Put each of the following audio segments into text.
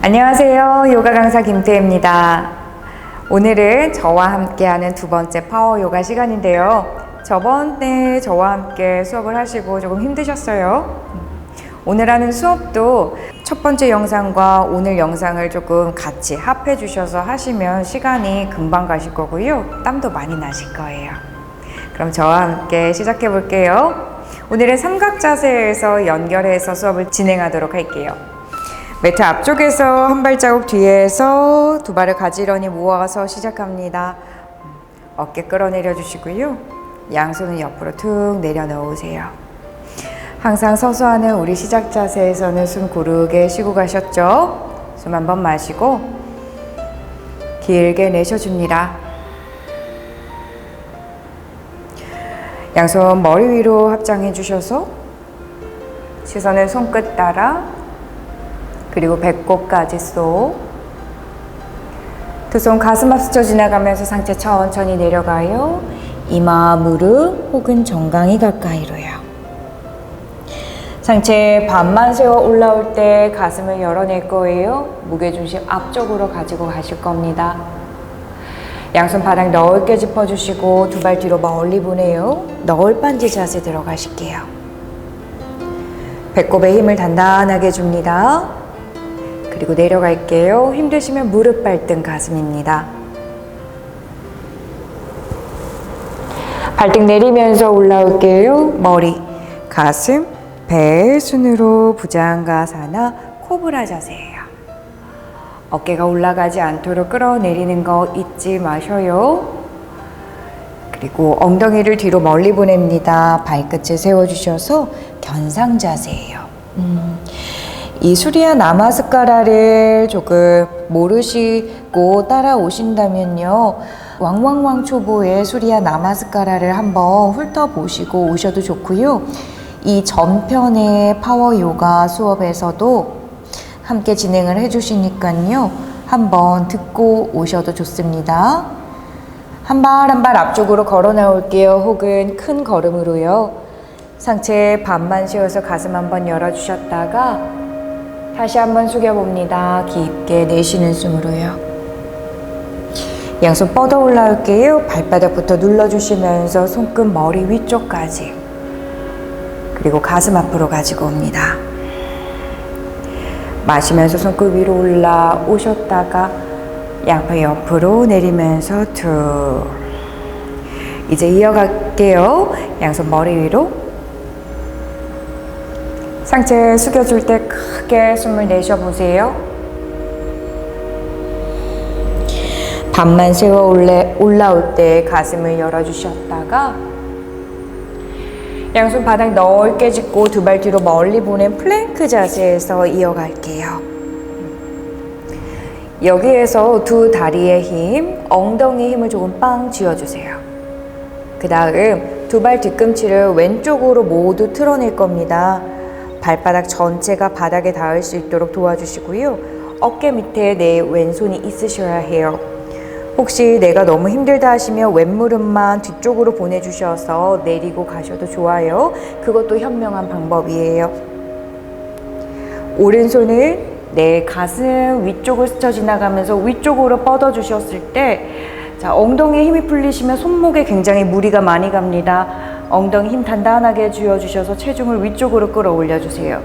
안녕하세요. 요가 강사 김태입니다. 오늘은 저와 함께하는 두 번째 파워 요가 시간인데요. 저번에 저와 함께 수업을 하시고 조금 힘드셨어요. 오늘 하는 수업도 첫 번째 영상과 오늘 영상을 조금 같이 합해 주셔서 하시면 시간이 금방 가실 거고요. 땀도 많이 나실 거예요. 그럼 저와 함께 시작해 볼게요. 오늘은 삼각 자세에서 연결해서 수업을 진행하도록 할게요. 매트 앞쪽에서 한 발자국 뒤에서 두 발을 가지런히 모아서 시작합니다. 어깨 끌어내려 주시고요. 양손은 옆으로 툭 내려놓으세요. 항상 서서 하는 우리 시작 자세에서는 숨 고르게 쉬고 가셨죠? 숨 한 번 마시고 길게 내쉬어줍니다. 양손 머리 위로 합장해 주셔서 시선을 손끝 따라 그리고 배꼽까지 쏙. 두 손 가슴 앞 스쳐 지나가면서 상체 천천히 내려가요. 이마, 무릎 혹은 정강이 가까이로요. 상체 반만 세워 올라올 때 가슴을 열어낼 거예요. 무게중심 앞쪽으로 가지고 가실 겁니다. 양손 바닥 넓게 짚어주시고 두 발 뒤로 멀리 보내요. 너울 반지 자세 들어가실게요. 배꼽에 힘을 단단하게 줍니다. 그리고 내려갈게요. 힘드시면 무릎 발등 가슴입니다. 발등 내리면서 올라올게요. 머리, 가슴, 배 순으로 부장가사나 코브라 자세예요. 어깨가 올라가지 않도록 끌어내리는 거 잊지 마셔요. 그리고 엉덩이를 뒤로 멀리 보냅니다. 발끝을 세워주셔서 견상 자세예요. 음, 이 수리아 나마스카라를 조금 모르시고 따라오신다면요. 왕왕왕 초보의 수리아 나마스카라를 한번 훑어보시고 오셔도 좋고요. 이 전편의 파워 요가 수업에서도 함께 진행을 해주시니까요. 한번 듣고 오셔도 좋습니다. 한 발 한 발 앞쪽으로 걸어 나올게요. 혹은 큰 걸음으로요. 상체 반만 쉬어서 가슴 한번 열어주셨다가 다시 한번 숙여봅니다. 깊게 내쉬는 숨으로요. 양손 뻗어 올라올게요. 발바닥부터 눌러주시면서 손끝 머리 위쪽까지. 그리고 가슴 앞으로 가지고 옵니다. 마시면서 손끝 위로 올라오셨다가 양팔 옆으로 내리면서 툭. 이제 이어갈게요. 양손 머리 위로. 상체 숙여줄 때 크게 숨을 내쉬어보세요. 반만 세워 올라올 때 가슴을 열어주셨다가 양손 바닥 넓게 짚고 두 발 뒤로 멀리 보낸 플랭크 자세에서 이어갈게요. 여기에서 두 다리의 힘, 엉덩이 힘을 조금 빵 쥐어주세요. 그 다음 두 발 뒤꿈치를 왼쪽으로 모두 틀어낼 겁니다. 발바닥 전체가 바닥에 닿을 수 있도록 도와주시고요. 어깨 밑에 내 왼손이 있으셔야 해요. 혹시 내가 너무 힘들다 하시면 왼무릎만 뒤쪽으로 보내주셔서 내리고 가셔도 좋아요. 그것도 현명한 방법이에요. 오른손을 내 가슴 위쪽을 스쳐 지나가면서 위쪽으로 뻗어 주셨을 때 자, 엉덩이에 힘이 풀리시면 손목에 굉장히 무리가 많이 갑니다. 엉덩이 힘 단단하게 쥐어주셔서 체중을 위쪽으로 끌어올려 주세요.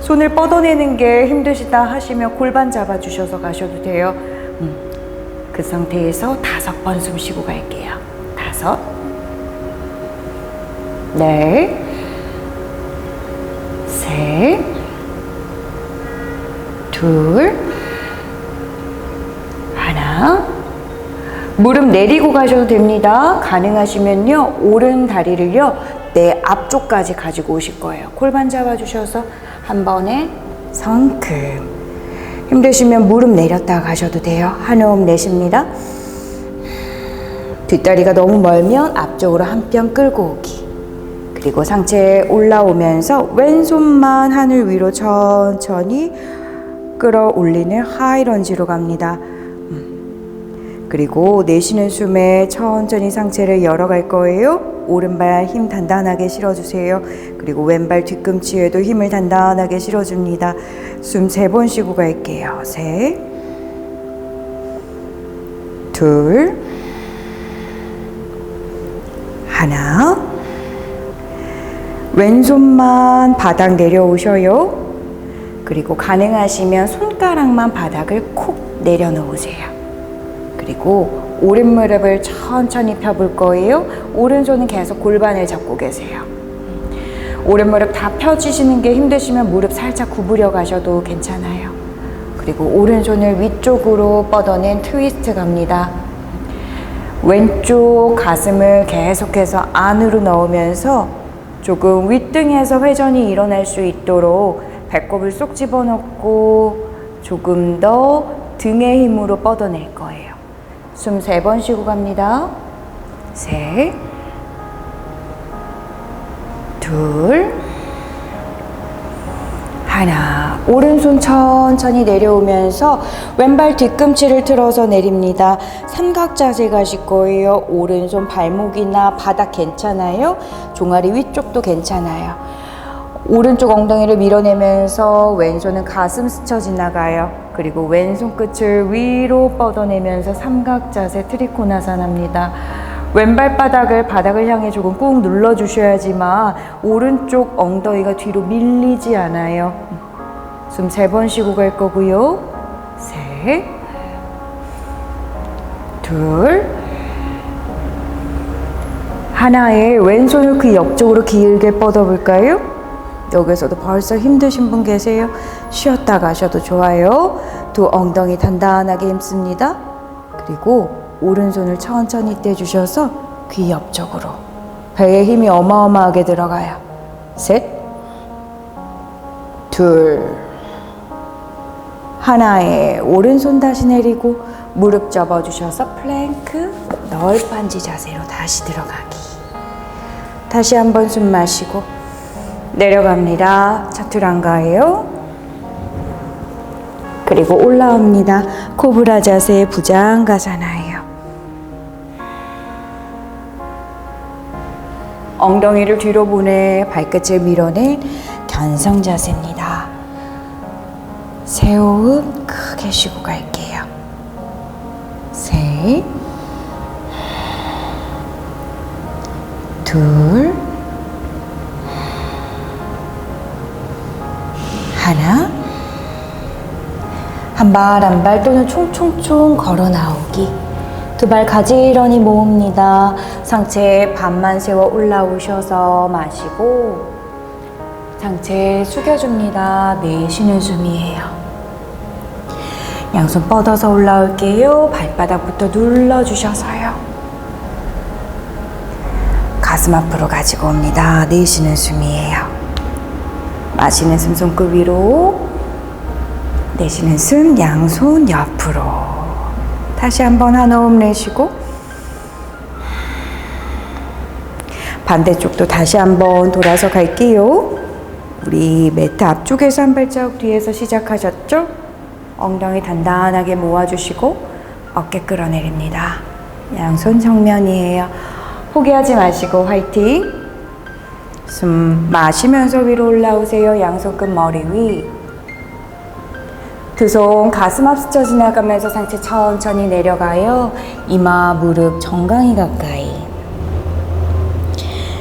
손을 뻗어내는 게 힘드시다 하시면 골반 잡아주셔서 가셔도 돼요. 음, 그 상태에서 다섯 번 숨 쉬고 갈게요. 다섯, 넷, 셋, 둘, 하나. 무릎 내리고 가셔도 됩니다. 가능하시면요, 오른 다리를요, 내 앞쪽까지 가지고 오실 거예요. 골반 잡아주셔서 한 번에 성큼. 힘드시면 무릎 내렸다 가셔도 돼요. 한 호흡 내쉽니다. 뒷다리가 너무 멀면 앞쪽으로 한 뼘 끌고 오기. 그리고 상체 올라오면서 왼손만 하늘 위로 천천히 끌어올리는 하이런지로 갑니다. 그리고 내쉬는 숨에 천천히 상체를 열어갈 거예요. 오른발 힘 단단하게 실어주세요. 그리고 왼발 뒤꿈치에도 힘을 단단하게 실어줍니다. 숨 세 번 쉬고 갈게요. 셋, 둘, 하나. 왼손만 바닥 내려오셔요. 그리고 가능하시면 손가락만 바닥을 콕 내려놓으세요. 그리고 오른 무릎을 천천히 펴볼 거예요. 오른손은 계속 골반을 잡고 계세요. 오른 무릎 다 펴주시는 게 힘드시면 무릎 살짝 구부려 가셔도 괜찮아요. 그리고 오른손을 위쪽으로 뻗어낸 트위스트 갑니다. 왼쪽 가슴을 계속해서 안으로 넣으면서 조금 윗등에서 회전이 일어날 수 있도록 배꼽을 쏙 집어넣고 조금 더 등의 힘으로 뻗어낼 거예요. 숨 세 번 쉬고 갑니다. 셋, 둘, 하나. 오른손 천천히 내려오면서 왼발 뒤꿈치를 틀어서 내립니다. 삼각 자세 가실 거예요. 오른손 발목이나 바닥 괜찮아요? 종아리 위쪽도 괜찮아요. 오른쪽 엉덩이를 밀어내면서 왼손은 가슴 스쳐 지나가요. 그리고 왼손 끝을 위로 뻗어내면서 삼각 자세 트리코나산 합니다. 왼발 바닥을 바닥을 향해 조금 꾹 눌러 주셔야지만 오른쪽 엉덩이가 뒤로 밀리지 않아요. 숨 세 번 쉬고 갈 거고요. 셋, 둘, 하나에 왼손을 그 옆쪽으로 길게 뻗어볼까요? 여기서도 벌써 힘드신 분 계세요? 쉬었다 가셔도 좋아요. 두 엉덩이 단단하게 힘씁니다. 그리고 오른손을 천천히 떼주셔서 귀 옆쪽으로. 배에 힘이 어마어마하게 들어가요. 셋, 둘, 하나에 오른손 다시 내리고 무릎 접어주셔서 플랭크 널빤지 자세로 다시 들어가기. 다시 한번 숨 마시고 내려갑니다. 차투랑가예요. 그리고 올라옵니다. 코브라 자세 부장가사나예요. 엉덩이를 뒤로 보내 발끝을 밀어낸 견성 자세입니다. 새 호흡 크게 쉬고 갈게요. 셋, 둘, 한 발 한 발 또는 총총총 걸어 나오기. 두 발 가지런히 모읍니다. 상체 반만 세워 올라오셔서 마시고 상체 숙여줍니다. 내쉬는 숨이에요. 양손 뻗어서 올라올게요. 발바닥부터 눌러주셔서요. 가슴 앞으로 가지고 옵니다. 내쉬는 숨이에요. 마시는 숨 손끝 위로 내쉬는 숨 양손 옆으로 다시 한번 한 호흡 내쉬고 반대쪽도 다시 한번 돌아서 갈게요. 우리 매트 앞쪽에서 한 발자국 뒤에서 시작하셨죠? 엉덩이 단단하게 모아주시고 어깨 끌어내립니다. 양손 정면이에요. 포기하지 마시고 화이팅! 숨 마시면서 위로 올라오세요. 양손 끝 머리 위. 두 손 가슴 앞 스쳐 지나가면서 상체 천천히 내려가요. 이마, 무릎, 정강이 가까이.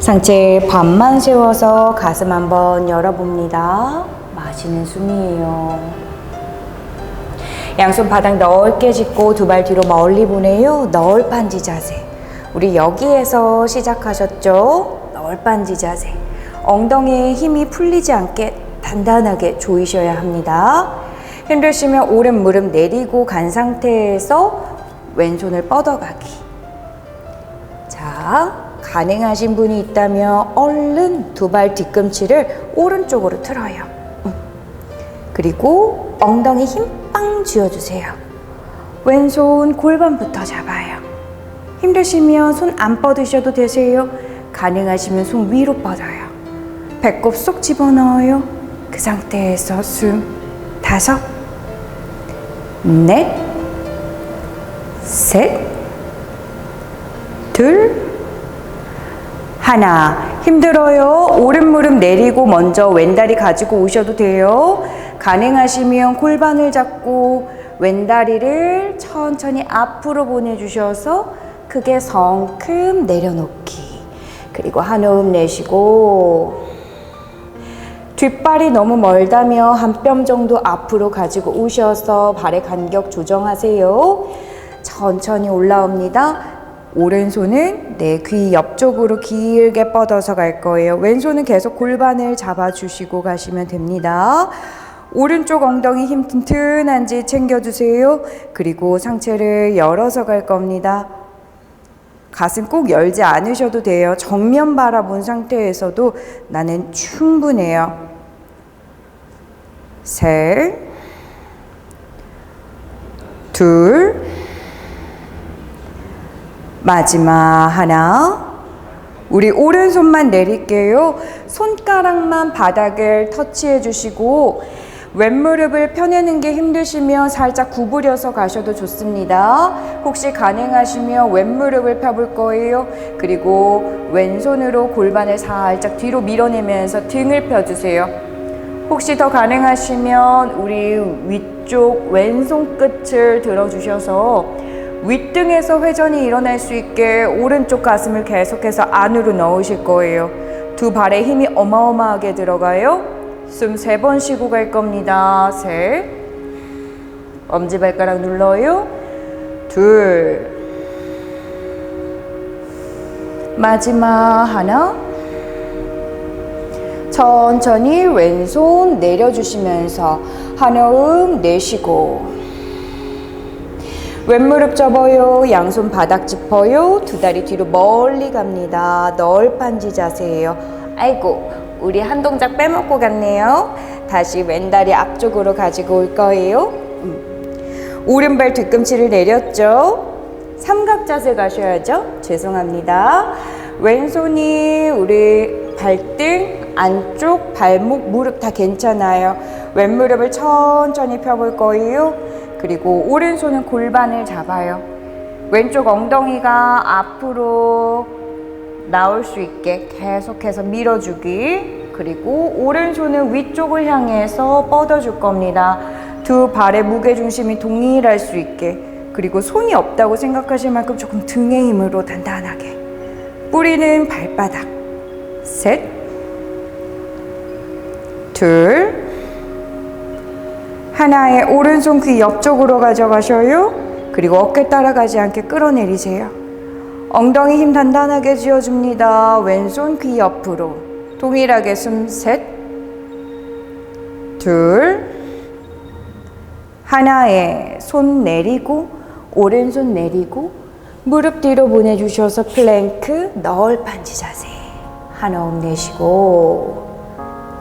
상체 반만 세워서 가슴 한번 열어봅니다. 마시는 숨이에요. 양손 바닥 넓게 짚고 두 발 뒤로 멀리 보내요. 널빤지 자세. 우리 여기에서 시작하셨죠? 널빤지 자세. 엉덩이에 힘이 풀리지 않게 단단하게 조이셔야 합니다. 힘드시면 오른 무릎 내리고 간 상태에서 왼손을 뻗어가기. 자, 가능하신 분이 있다면 얼른 두 발 뒤꿈치를 오른쪽으로 틀어요. 음. 그리고 엉덩이 힘 빵 쥐어주세요. 왼손 골반부터 잡아요. 힘드시면 손 안 뻗으셔도 되세요. 가능하시면 손 위로 뻗어요. 배꼽 쏙 집어넣어요. 그 상태에서 숨 다섯, 넷, 셋, 둘, 하나. 힘들어요. 오른 무릎 내리고 먼저 왼다리 가지고 오셔도 돼요. 가능하시면 골반을 잡고 왼다리를 천천히 앞으로 보내주셔서 크게 성큼 내려놓기. 그리고 한 호흡 내쉬고 뒷발이 너무 멀다며 한 뼘 정도 앞으로 가지고 오셔서 발의 간격 조정하세요. 천천히 올라옵니다. 오른손은 내 귀 옆쪽으로 길게 뻗어서 갈 거예요. 왼손은 계속 골반을 잡아주시고 가시면 됩니다. 오른쪽 엉덩이 힘 튼튼한지 챙겨주세요. 그리고 상체를 열어서 갈 겁니다. 가슴 꼭 열지 않으셔도 돼요. 정면 바라본 상태에서도 나는 충분해요. 셋, 둘, 마지막 하나. 우리 오른손만 내릴게요. 손가락만 바닥을 터치해 주시고 왼무릎을 펴내는 게 힘드시면 살짝 구부려서 가셔도 좋습니다. 혹시 가능하시면 왼무릎을 펴볼 거예요. 그리고 왼손으로 골반을 살짝 뒤로 밀어내면서 등을 펴주세요. 혹시 더 가능하시면 우리 위쪽 왼손 끝을 들어주셔서 윗등에서 회전이 일어날 수 있게 오른쪽 가슴을 계속해서 안으로 넣으실 거예요. 두 발에 힘이 어마어마하게 들어가요. 숨 세 번 쉬고 갈 겁니다. 셋. 엄지발가락 눌러요. 둘. 마지막 하나. 천천히 왼손 내려주시면서 한 호흡 내쉬고 왼무릎 접어요. 양손 바닥 짚어요. 두 다리 뒤로 멀리 갑니다. 널판지 자세예요. 아이고, 우리 한 동작 빼먹고 갔네요. 다시 왼다리 앞쪽으로 가지고 올 거예요. 음. 오른발 뒤꿈치를 내렸죠. 삼각 자세 가셔야죠. 죄송합니다. 왼손이 우리 발등, 안쪽, 발목, 무릎 다 괜찮아요. 왼무릎을 천천히 펴볼 거예요. 그리고 오른손은 골반을 잡아요. 왼쪽 엉덩이가 앞으로 나올 수 있게 계속해서 밀어주기. 그리고 오른손은 위쪽을 향해서 뻗어줄 겁니다. 두 발의 무게 중심이 동일할 수 있게. 그리고 손이 없다고 생각하실 만큼 조금 등의 힘으로 단단하게. 뿌리는 발바닥. 셋. 둘. 하나의 오른손 귀 옆쪽으로 가져가셔요. 그리고 어깨 따라가지 않게 끌어내리세요. 엉덩이 힘 단단하게 쥐어줍니다. 왼손 귀 옆으로. 동일하게 숨 셋, 둘, 하나에 손 내리고 오른손 내리고 무릎 뒤로 보내주셔서 플랭크 널판지 자세. 한 호흡 내쉬고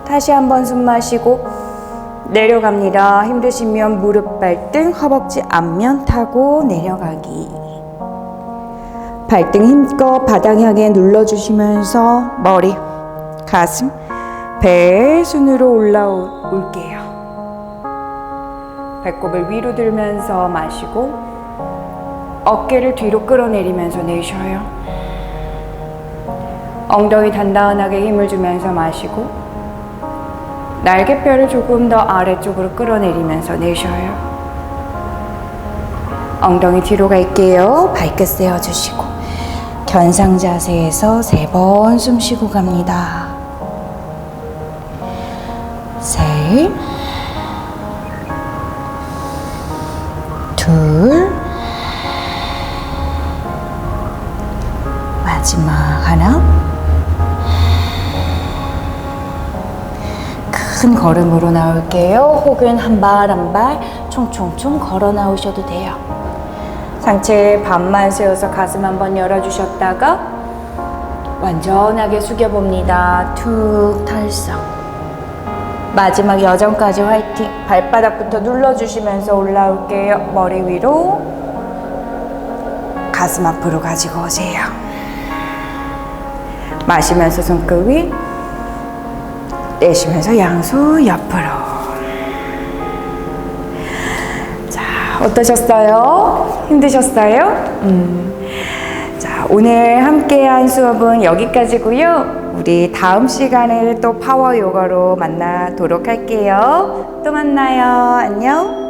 다시 한번 숨 마시고 내려갑니다. 힘드시면 무릎 발등, 허벅지 앞면 타고 내려가기. 발등 힘껏 바닥 향해 눌러주시면서 머리, 가슴, 배 순으로 올라올게요. 배꼽을 위로 들면서 마시고 어깨를 뒤로 끌어내리면서 내쉬어요. 엉덩이 단단하게 힘을 주면서 마시고 날개뼈를 조금 더 아래쪽으로 끌어내리면서 내쉬어요. 엉덩이 뒤로 갈게요. 발끝 세워주시고 견상 자세에서 세 번 숨 쉬고 갑니다. 셋, 둘, 마지막 하나. 큰 걸음으로 나올게요. 혹은 한 발 한 발 총총총 걸어 나오셔도 돼요. 상체 반만 세워서 가슴 한번 열어주셨다가 완전하게 숙여봅니다. 툭 탈성. 마지막 여정까지 화이팅. 발바닥부터 눌러주시면서 올라올게요. 머리 위로 가슴 앞으로 가지고 오세요. 마시면서 손끝 위 내쉬면서 양손 옆으로. 자, 어떠셨어요? 힘드셨어요? 음. 자, 오늘 함께한 수업은 여기까지고요. 우리 다음 시간에 또 파워 요가로 만나도록 할게요. 또 만나요. 안녕.